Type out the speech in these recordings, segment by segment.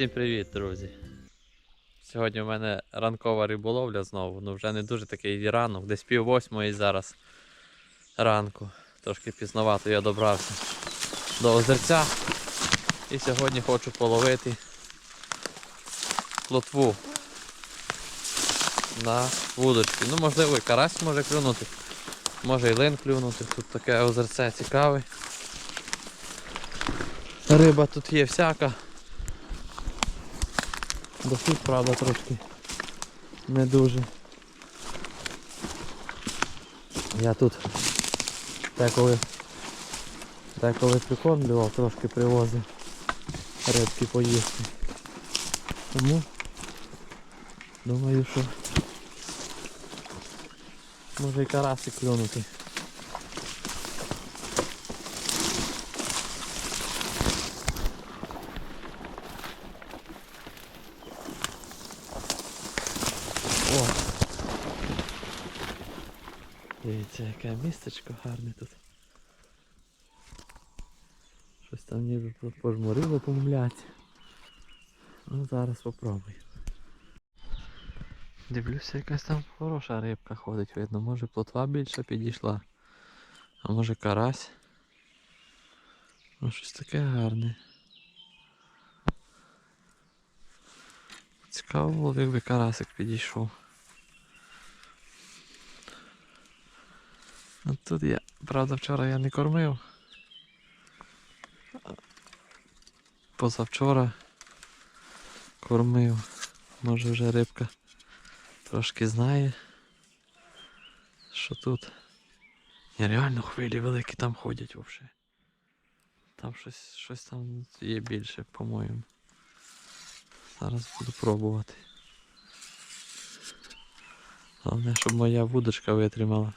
Всім привіт, друзі! Сьогодні у мене ранкова риболовля знову. Ну вже не дуже такий ранок, десь пів восьмої зараз ранку. Трошки пізновато я добрався до озерця. І сьогодні хочу половити плотву на вудочки. Ну можливо і карась може клюнути, може і лин клюнути. Тут таке озерце цікаве. Риба тут є всяка. Дохід, правда, трошки не дуже. Я тут деколи, деколи прикормлював, трошки привозив рибки поїсти. Тому думаю, що може і карасик клюнути. Дивіться, яке містечко гарне тут. Щось там ніби по- пожмурило помовляться. Ну зараз попробую. Дивлюся, якась там хороша рибка ходить, видно, може плотва більше підійшла. А може карась. Ну щось таке гарне. Цікаво було, якби карасик підійшов. От тут я, правда, вчора я не кормив. Позавчора кормив. Може вже рибка трошки знає, що тут. Ні, реально хвилі великі там ходять взагалі. Там щось, щось там є більше, по-моєму. Зараз буду пробувати. Головне, щоб моя вудочка витримала.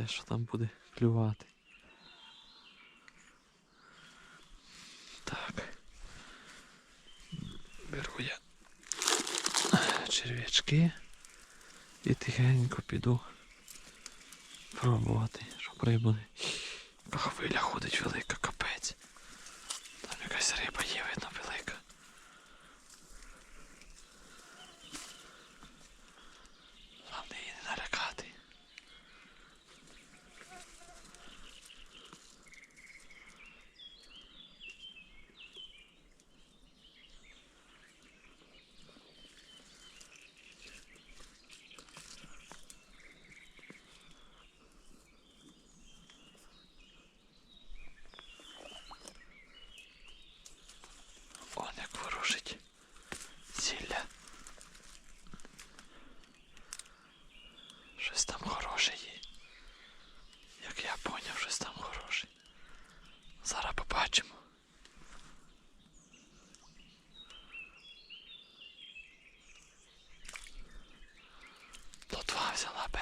Те, що там буде клювати. Так. Беру я черв'ячки і тихенько піду пробувати, щоб рибу хвиля ходить велика, капець. Там якась риба є, видно, велика.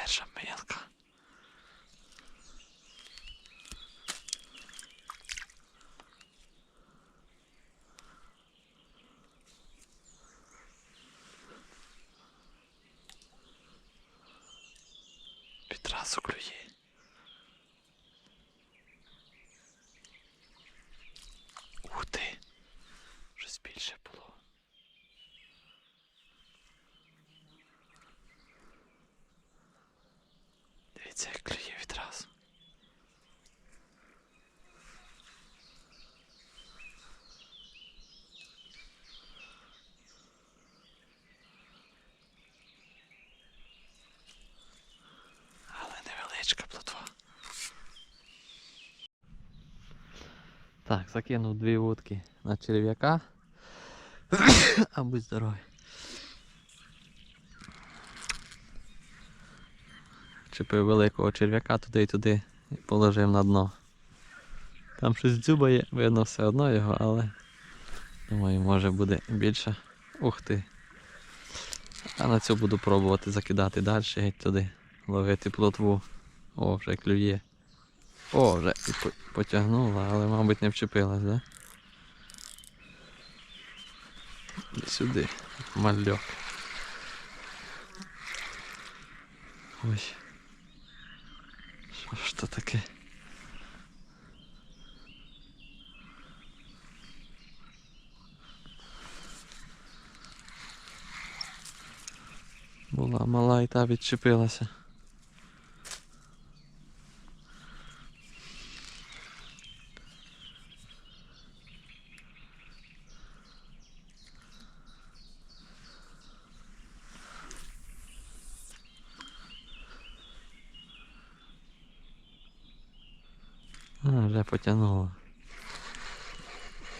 什么呀？我靠 Так, закинув дві вудки на черв'яка. а будь здоровий. Чепив великого черв'яка туди і туди і положив на дно. Там щось дзюбає, видно все одно його, але думаю, може буде більше. Ух ти. А на цю буду пробувати закидати далі геть туди, ловити плотву. О, вже клює. О, вже і потягнула, але, мабуть, не вчепилась, да? Сюди, мальок. Ой. Що ж то таке? Була мала і та відчепилася. А, вже потягнуло.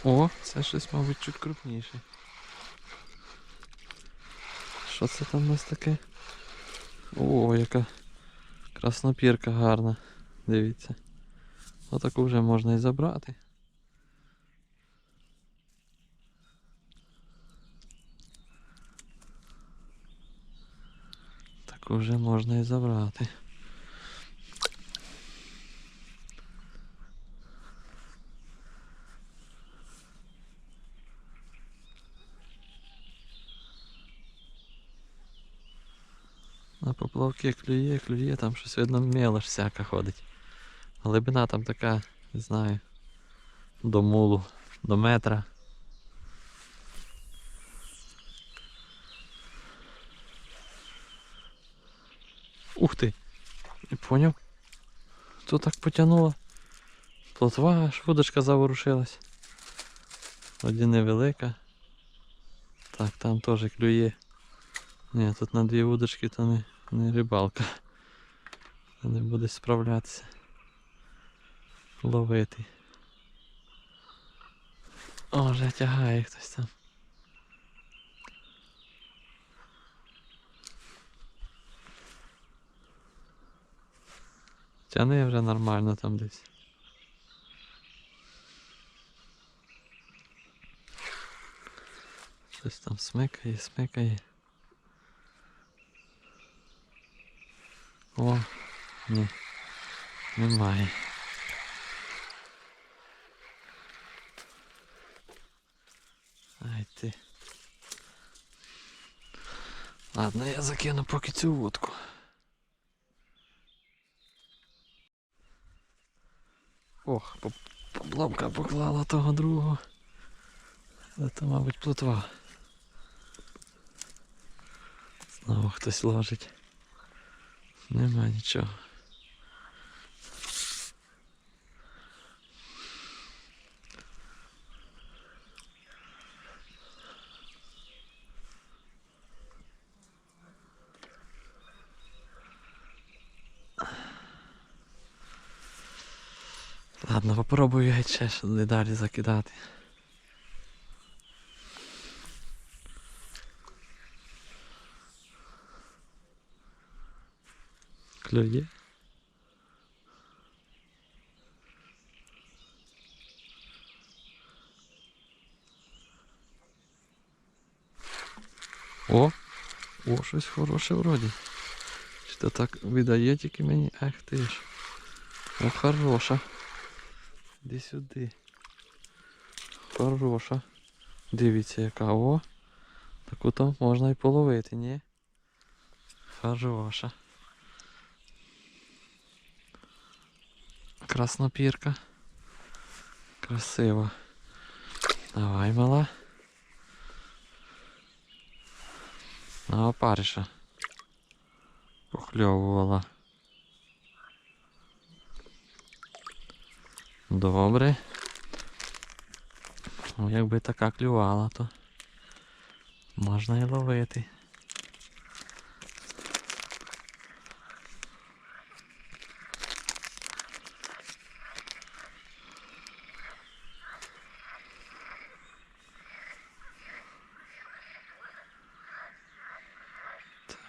О, це щось, мабуть, чуть крупніше. Що це там у нас таке? О, яка краснопірка гарна. Дивіться. Отаку вже можна і забрати. Таку вже можна і забрати. На поплавки клює, клює, там щось видно мелоч всяка ходить. Глибина там така, не знаю, до мулу, до метра. Ух ти! Не поняв? Хто так потягнуло? Плотва, аж вудочка заворушилась. Вроді невелика. Так, там теж клює. Ні, тут на дві вудочки то не, не рибалка. Не буде справлятися. Ловити. О, вже тягає хтось там. Тяни вже нормально там десь. Щось там смикає, смикає. О, ні. Немає. Ай ти. Ладно, я закину поки цю вудку. Ох, поп- поплавка поклала того другого. Але то, мабуть, плотва. Знову хтось ложить. Нема нічого. Ладно, попробую геть ще далі закидати. Клює. О! О, щось хороше вроді. Чи то так видає тільки мені? Ах ти ж. О, хороша. Іди сюди. Хороша. Дивіться яка. О! Таку то можна і половити, ні? Хороша. Краснопірка. Красиво. Давай, мала. На опариша. Похльовувала. Добре. Ну, якби така клювала, то можна і ловити.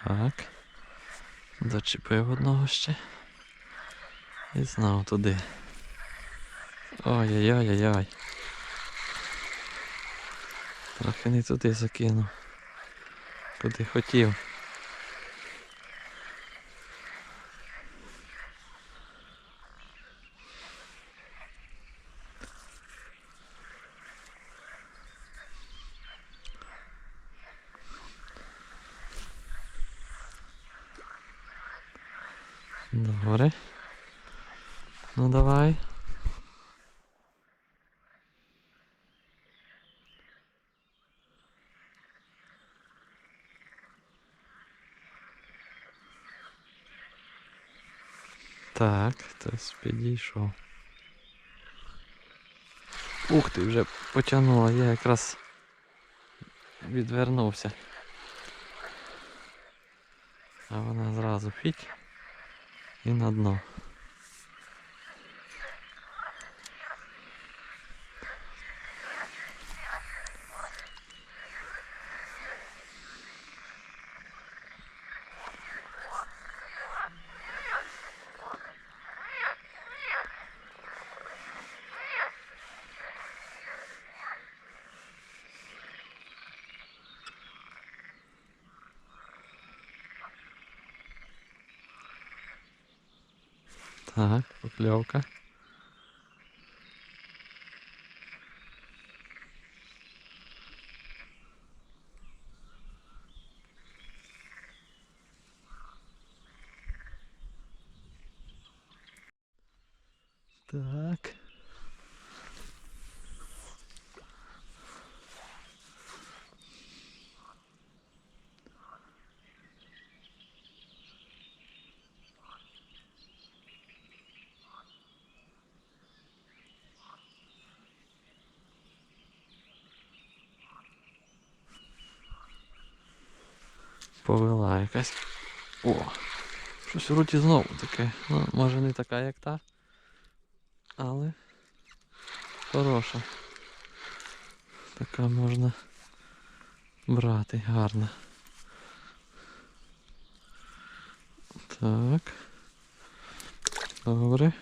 Так. Зачепив одного ще. І знову туди. Ой-ой-ой-ой-ой. Трохи не туди закинув. Куди хотів. Добре. Ну давай. Так, хтось підійшов. Ух ти, вже потягнула, я якраз відвернувся. А вона зразу фіть і на дно. Так, покльовка. Так. Повела якась. О! Щось в руті знову таке. Ну, може не така, як та. Але хороша. Така можна брати гарна. Так. Добре.